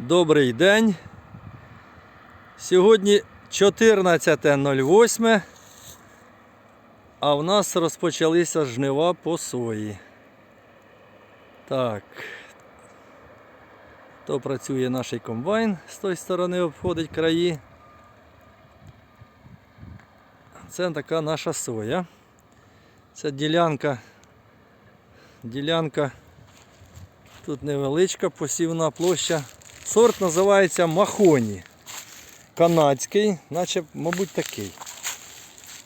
Добрий день. Сьогодні 14.08, а в нас розпочалися жнива по сої. Так. То працює наш комбайн з тої сторони обходить краї. Це така наша соя. Це ділянка. Ділянка тут невеличка посівна площа. Сорт називається Махоні. Канадський, наче, мабуть, такий.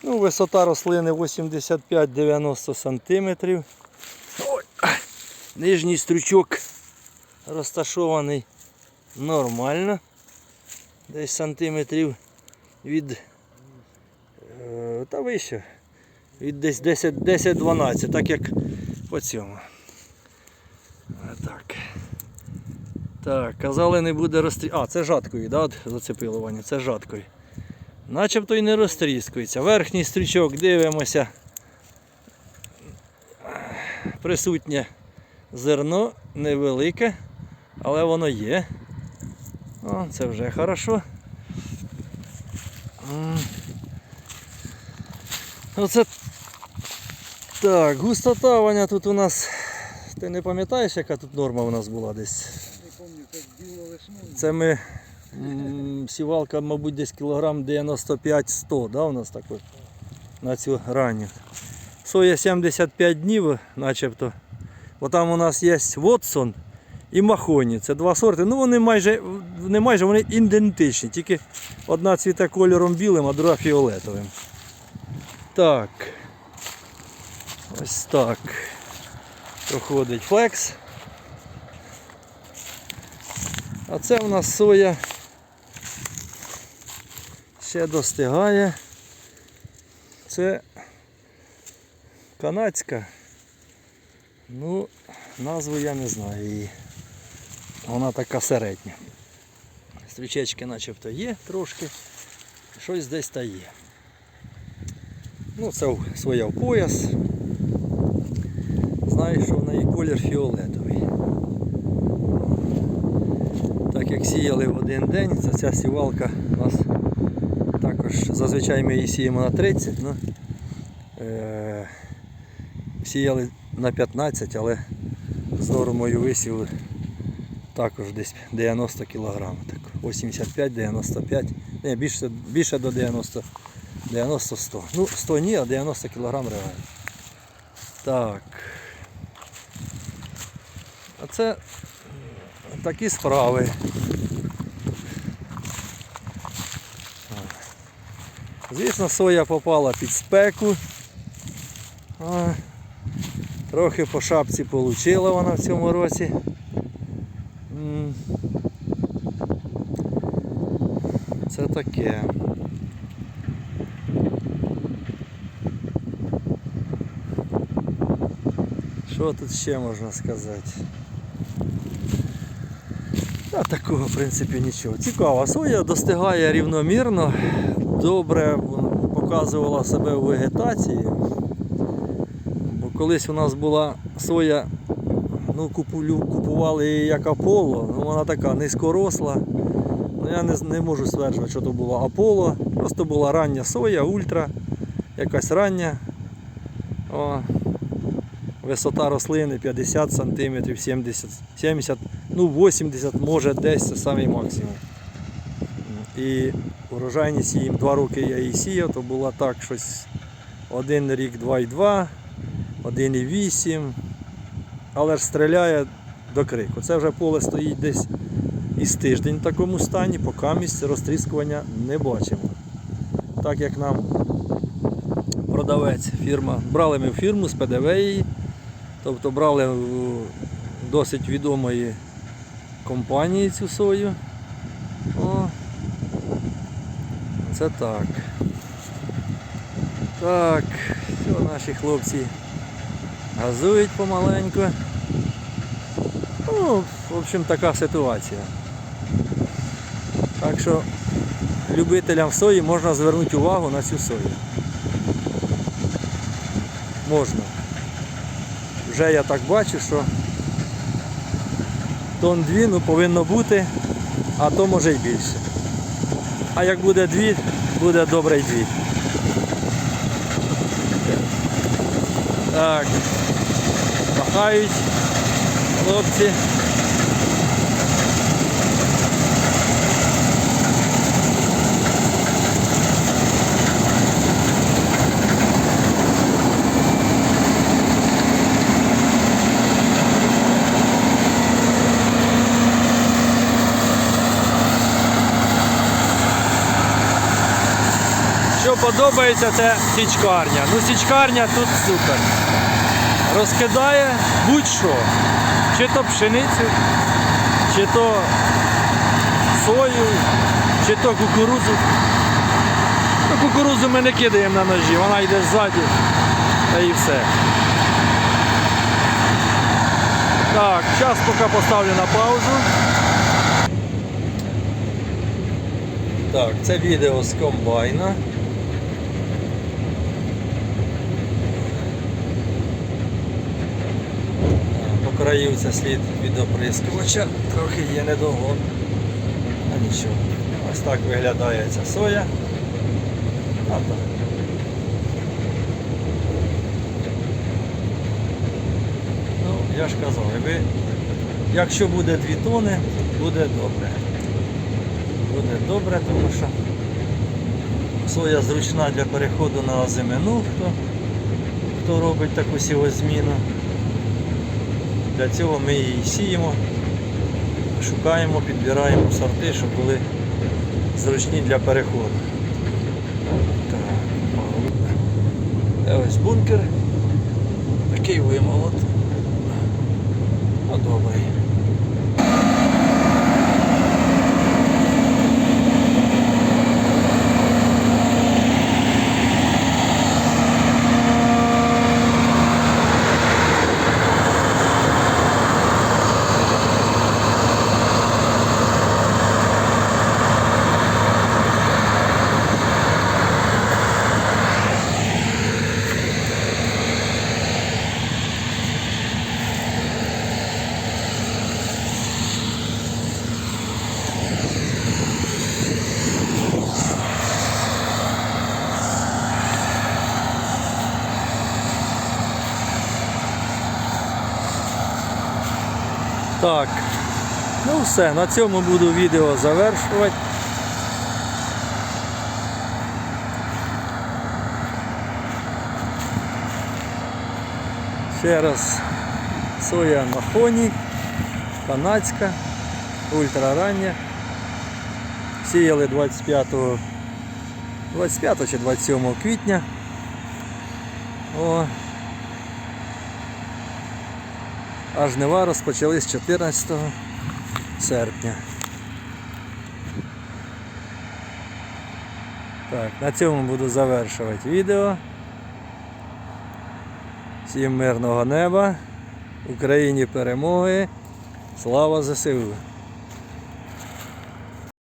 Ну, висота рослини 85-90 см. Ой, Нижній стручок розташований нормально. Десь сантиметрів від е, та вище. Від десь 10-12, так як по цьому. Так. Так, казали, не буде розтрі... А, це жаткою, да? зацепило Ваня, це жаткою. Начебто й не розтріскується. Верхній стрічок дивимося. Присутнє зерно невелике, але воно є. О, це вже хорошо. Оце так, густота Ваня тут у нас. Ти не пам'ятаєш, яка тут норма у нас була десь? Не пам'ятаю, як біло весною. Це ми сівалка, мабуть, десь кілограм 95-100, да, у нас так от, на цю ранню. Соя 75 днів, начебто. Бо там у нас є Вотсон і Махоні. Це два сорти. Ну вони майже, не майже, вони ідентичні. Тільки одна цвіте кольором білим, а друга фіолетовим. Так. Ось так. Проходить флекс. А це у нас соя ще достигає. Це канадська. Ну, назву я не знаю її. Вона така середня. Стрічечки начебто є трошки. Щось десь та є. Ну, це своя в пояс. Знаю, що в неї колір фіолетовий. Так як сіяли в один день, це ця сівалка у нас також зазвичай ми її сіємо на 30, ну, е, сіяли на 15, але з нормою висіву також десь 90 кг. Так, 85-95, не, більше, більше до 90 90-100. Ну, 100 ні, а 90 кг реально. Так. А це такі справи. Звісно, соя попала під спеку. Трохи по шапці отримала вона в цьому році. Це таке. Що тут ще можна сказати? А такого, в принципі, нічого. Цікаво, соя достигає рівномірно, добре показувала себе у вегетації. Бо колись у нас була соя, ну, купували її як Аполло, ну, вона така низькоросла. Ну, я не, не можу стверджувати, що то було Аполло. Просто була рання соя, ультра, якась рання. О, Висота рослини 50 см, 70, 70, ну 80, може десь це самий максимум. І урожайність їм 2 роки я її сіяв, то була так щось один рік 2,2, 1,8, але ж стріляє до крику. Це вже поле стоїть десь із тиждень в такому стані, поки місць розтріскування не бачимо. Так як нам продавець фірма, брали ми фірму з ПДВ її. Тобто брали досить відомої компанії цю сою. О, це так. Так, все, наші хлопці газують помаленьку. Ну, в общем, така ситуація. Так що любителям сої можна звернути увагу на цю сою. Можна вже я так бачу, що тон дві, ну повинно бути, а то може й більше. А як буде дві, буде добре й дві. Так. Махають хлопці. Подобається, це січкарня. Ну, січкарня тут супер. Розкидає будь-що. Чи то пшеницю, чи то сою, чи то кукурудзу. Ну, кукурудзу ми не кидаємо на ножі, вона йде ззаді та і все. Так, зараз поки поставлю на паузу. Так, це відео з комбайна. По слід від оприскувача, трохи є недовго. А нічого. Ось так виглядає ця соя. Ну, я ж казав, якби, якщо буде 2 тони, буде добре. Буде добре, тому що соя зручна для переходу на озимину, хто, хто робить таку сівозміну. Для цього ми її сіємо, шукаємо, підбираємо сорти, щоб були зручні для переходу. Так. Ось бункер. Такий вимолот. Ну, добрий. Так, ну все, на цьому буду відео завершувати. Ще раз соя на фоні, канадська, ультрарання. Сіяли 25, 25 чи 27 квітня. О, а жнива розпочались 14 серпня. Так, на цьому буду завершувати відео. Всім мирного неба, Україні перемоги. Слава ЗСУ!